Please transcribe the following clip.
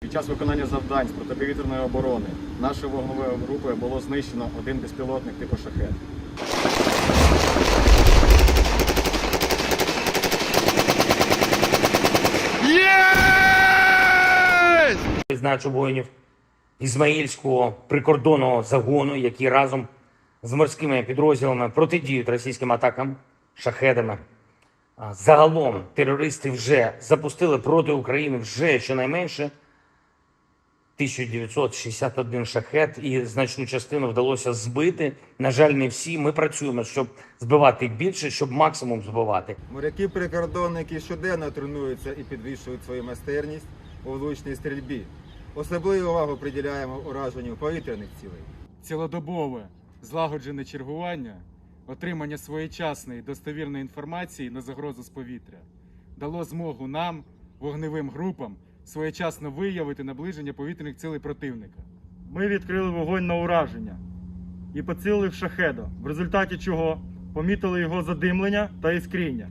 Під час виконання завдань з протиповітряної оборони нашою вогневою групою було знищено один безпілотник типу шахет. Відзначу воїнів Ізмаїльського прикордонного загону, які разом з морськими підрозділами протидіють російським атакам шахедами. Загалом терористи вже запустили проти України вже щонайменше 1961 шахет, і значну частину вдалося збити. На жаль, не всі. Ми працюємо, щоб збивати більше, щоб максимум збивати. Моряки-прикордонники щоденно тренуються і підвищують свою майстерність у влучній стрільбі. Особливу увагу приділяємо ураженню повітряних цілей. цілодобове злагоджене чергування, отримання своєчасної достовірної інформації на загрозу з повітря дало змогу нам, вогневим групам, своєчасно виявити наближення повітряних цілей противника. Ми відкрили вогонь на ураження і поцілили в шахеда, в результаті чого помітили його задимлення та іскріння.